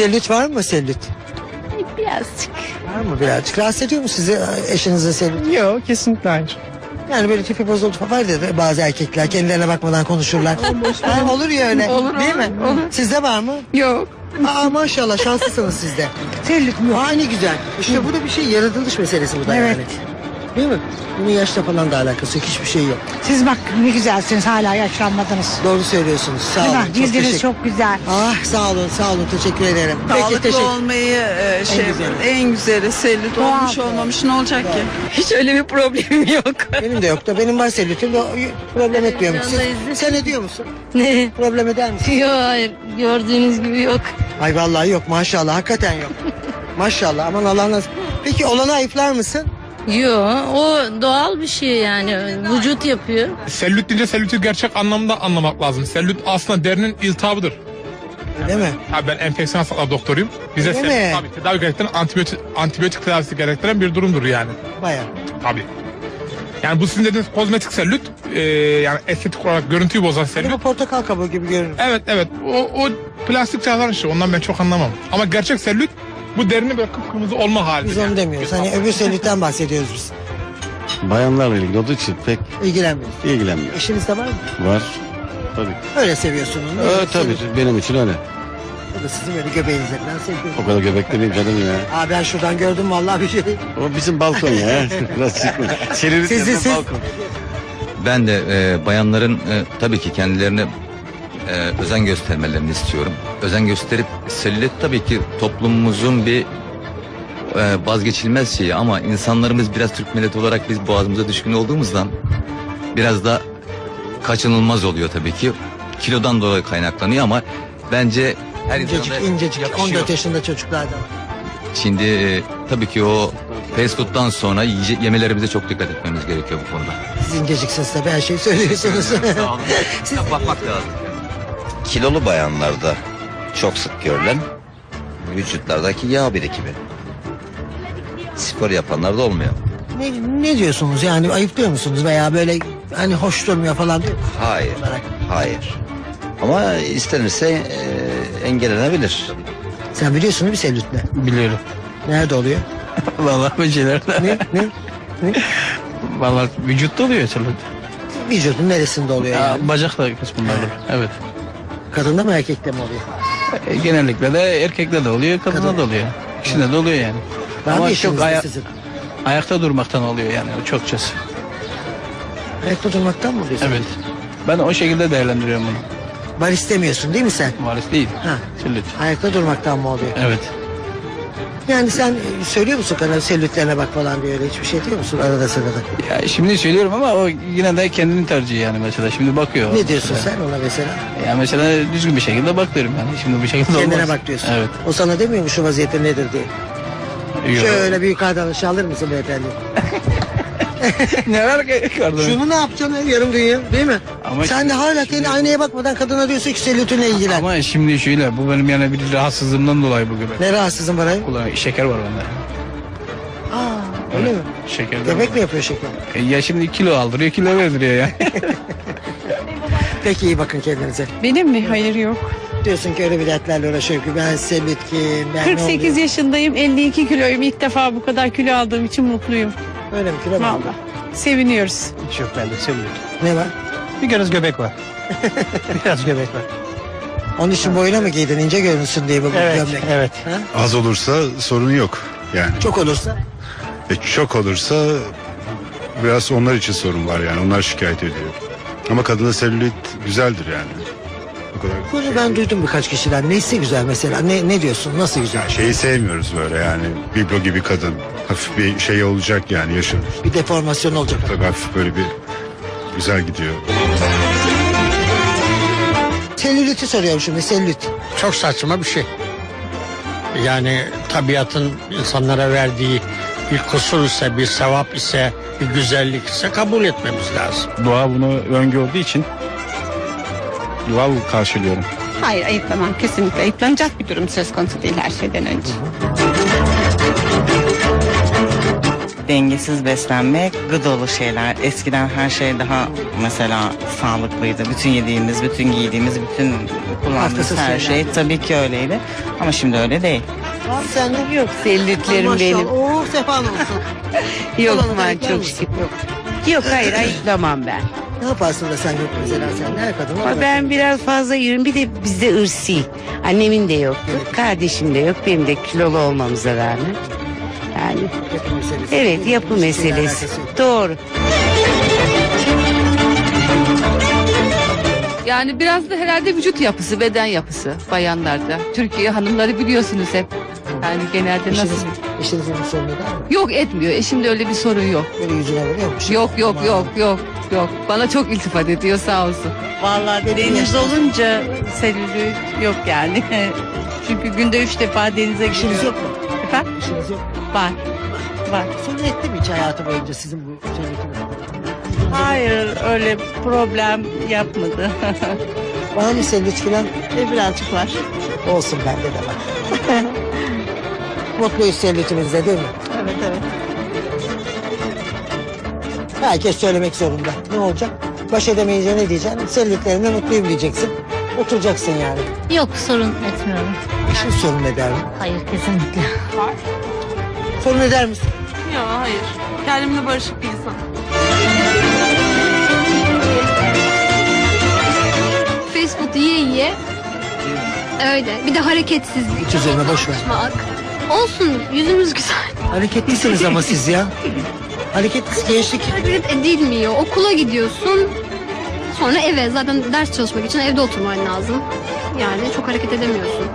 Selülit var mı selülit? Birazcık. Var mı birazcık? Rahatsız ediyor mu sizi eşinizin selülit? Yok kesinlikle hayır. Yani böyle tipi bozuldu falan var ya bazı erkekler kendilerine bakmadan konuşurlar. ha, olur ya öyle. Olur, Değil olur, mi? olur. Sizde var mı? Yok. Aa maşallah şanslısınız sizde. Selülit mi? Aa ne güzel. İşte bu da bir şey yaratılış meselesi bu da Evet. yani. Değil mi? Bunun yaşla falan da alakası yok. Hiçbir şey yok. Siz bak ne güzelsiniz hala yaşlanmadınız. Doğru söylüyorsunuz. Sağ Değil olun. mi? Çok Cildiniz teşekkür çok güzel. Ah sağ olun sağ olun teşekkür ederim. Peki Sağlıklı teşekkür olmayı e, şey güzeli. en güzeli selülit Doğal. olmuş olmamış ne olacak ki? Hiç öyle bir problemim yok. Benim de yok da benim var selülitim de problem etmiyorum. Siz, sen ediyor musun? ne? Problem eder misin? Yok hayır. Gördüğünüz gibi yok. Ay vallahi yok maşallah hakikaten yok. maşallah aman Allah nasıl. Peki olanı ayıplar mısın? Yok. O doğal bir şey yani. Vücut yapıyor. Selülit deyince selüliti gerçek anlamda anlamak lazım. Selülit aslında derinin iltihabıdır. Öyle mi? Ha, ben enfeksiyon hastalıkları doktoruyum. Bize Öyle selülit mi? tabii tedavi gerektiren antibiyotik, antibiyotik tedavisi gerektiren bir durumdur yani. Baya. Tabii. Yani bu sizin dediğiniz kozmetik selülit e, yani estetik olarak görüntüyü bozan Hani bu selülit. portakal kabuğu gibi görünür. Evet evet o, o plastik çağlar işi ondan ben çok anlamam. Ama gerçek selülit bu derinin böyle kıpkırmızı olma hali. Biz onu demiyoruz. Hani öbür selülitten bahsediyoruz biz. Bayanlarla ilgili olduğu için pek İlgilenmiyoruz. ilgilenmiyor. Eşinizde var mı? Var. Tabii. Öyle seviyorsunuz. Ee, tabii benim için öyle. O da sizin böyle göbeğinize falan seviyorum. O kadar göbekli miyim canım ya. Aa ben şuradan gördüm vallahi bir şey. O bizim balkon ya. Biraz çıkma. Selülit Siz- yazan siz- balkon. Ben de e, bayanların e, tabii ki kendilerine e, özen göstermelerini istiyorum. Özen gösterip selülit tabii ki toplumumuzun bir e, vazgeçilmez şeyi ama insanlarımız biraz Türk milleti olarak biz boğazımıza düşkün olduğumuzdan biraz da kaçınılmaz oluyor tabii ki. Kilodan dolayı kaynaklanıyor ama bence her İncecik incecik. yakışıyor. 14 yaşında çocuklar da var. Şimdi e, tabii ki o fast food'dan sonra yiyece- yemelerimize çok dikkat etmemiz gerekiyor bu konuda. Siz inceciksiniz tabii her şeyi söylüyorsunuz. Siz- Bakmak lazım. Kilolu bayanlarda çok sık görülen vücutlardaki yağ birikimi. Spor yapanlarda olmuyor. ne, ne diyorsunuz yani ayıplıyor musunuz veya böyle hani hoş durmuyor falan değil mi? Hayır, hayır. Ama istenirse e, engellenebilir. Sen biliyorsun değil mi selülit ne? Biliyorum. Nerede oluyor? Vallahi becerler. Ne? ne? Vallahi vücutta oluyor selülit. Vücudun neresinde oluyor Ya, yani? bacakla kısmında olur. Evet. Kadında mı erkekte mi oluyor? E, genellikle de erkekte de oluyor, kadında Kadın. da oluyor. İkisinde de oluyor yani. Var mı Ama çok aya- sizin? ayakta durmaktan oluyor yani çokçası. Ayakta durmaktan mı oluyorsun? Evet. Ben o şekilde değerlendiriyorum bunu. Var istemiyorsun değil mi sen? Varis değil. Ha. Ayakta durmaktan mı oluyor? Evet. Yani sen söylüyor musun kadar selülitlerine bak falan diye öyle hiçbir şey diyor musun arada sırada? Ya şimdi söylüyorum ama o yine de kendinin tercihi yani mesela. Şimdi bakıyor. Ne diyorsun mesela. sen ona mesela? Ya mesela düzgün bir şekilde bak derim yani. Şimdi bu şekilde Kendine olmaz. bak diyorsun. Evet. O sana demiyor mu şu vaziyeti nedir diye? Yok. Şöyle bir yukarıdan aşağı alır mısın beyefendi? ne var ki? Şunu ne yapacaksın yarım dünya değil mi? Ama Sen de hala kendi aynaya bakmadan kadına diyorsun ki selülitinle ilgilen. Ama şimdi şöyle bu benim yani bir rahatsızlığımdan dolayı bu göbek. Ne rahatsızın var ayı? Kulağım şeker var bende. Aa, öyle mi? Şeker. var. mi yapıyor şeker? E, Ya şimdi kilo aldırıyor kilo verdiriyor yani. Peki iyi bakın kendinize. Benim mi? Hayır yok. Diyorsun ki öyle bir dertlerle uğraşıyorum ki ben selülit kim, ben ne 48 oluyor? yaşındayım, 52 kiloyum. İlk defa bu kadar kilo aldığım için mutluyum. Öyle mi kilo mu. Seviniyoruz. Hiç yok bende selülit. Ne var? Bir biraz göbek var. biraz göbek var. Onun için boyuna mı giydin ince görünsün diye bu Evet, gömlek? evet. Ha? Az olursa sorun yok yani. Çok olursa E, çok olursa biraz onlar için sorun var yani. Onlar şikayet ediyor. Ama kadına selülit güzeldir yani. Bu kadar. bunu ben duydum birkaç kişiden. Neyse güzel mesela. Ne ne diyorsun? Nasıl güzel? Şeyi sevmiyoruz böyle yani. Biblo gibi kadın. Hafif bir şey olacak yani yaşın. Bir deformasyon olacak. Tabii hafif böyle bir güzel gidiyor. Selüliti soruyorum şimdi selülit. çok saçma bir şey. Yani tabiatın insanlara verdiği bir kusur ise, bir sevap ise, bir güzellik ise kabul etmemiz lazım. Doğa bunu öngördüğü için doğal karşılıyorum. Hayır ayıplamam. Kesinlikle ayıplanacak bir durum söz konusu değil her şeyden önce. Dengesiz beslenme, gıdalı şeyler. Eskiden her şey daha mesela sağlıklıydı. Bütün yediğimiz, bütün giydiğimiz, bütün kullandığımız Arkasız her şeyler. şey tabii ki öyleydi. Ama şimdi öyle değil. Var sende. Yok sellütlerim benim. Oo sefan olsun. Yok ben çok şükür. Yok. Yok hayır ayıklamam ben. Ne yaparsın da sen yok mesela sen her kadın Ama ben biraz fazla yiyorum. Bir de bizde ırsi. Annemin de yoktu. Kardeşim de yok. Benim de kilolu olmamıza rağmen. Yani yapı meselesi. evet yapı meselesi. Doğru. Yani biraz da herhalde vücut yapısı, beden yapısı bayanlarda. Türkiye hanımları biliyorsunuz hep. Yani genelde nasıl? Eşiniz, eşinizin bir sorunu var mı? Yok etmiyor. Eşimde öyle bir sorun yok. Böyle yüzüne vuruyor mu? Yok yok yok yok yok. Bana çok iltifat ediyor sağ olsun. Vallahi deniz olunca selülit yok yani. Çünkü günde üç defa denize İşiniz giriyorum. yok mu? Efendim? İşiniz yok? Var. Var. Sorun etti mi hiç hayatı boyunca sizin bu söylediğiniz? Hayır öyle problem yapmadı. Var mı senin hiç filan? E, birazcık var. Olsun bende de var. Mutluyuz sellütümüzde değil mi? Evet evet. Herkes söylemek zorunda. Ne olacak? Baş edemeyince ne diyeceksin? Sellütlerinde mutluyum diyeceksin. Oturacaksın yani. Yok sorun etmiyorum. Eşin sorun eder mi? Hayır kesinlikle. Sorun eder misin? Yok hayır. Kendimle barışık bir insan. Fast food yiye yiye. Öyle. Bir de hareketsizlik. Hiç üzerine boş ver. Olsun yüzümüz güzel. Hareketlisiniz ama siz ya. Hareketli gençlik. Hareket edilmiyor. Okula gidiyorsun. Sonra eve. Zaten ders çalışmak için evde oturman lazım. Yani çok hareket edemiyorsun.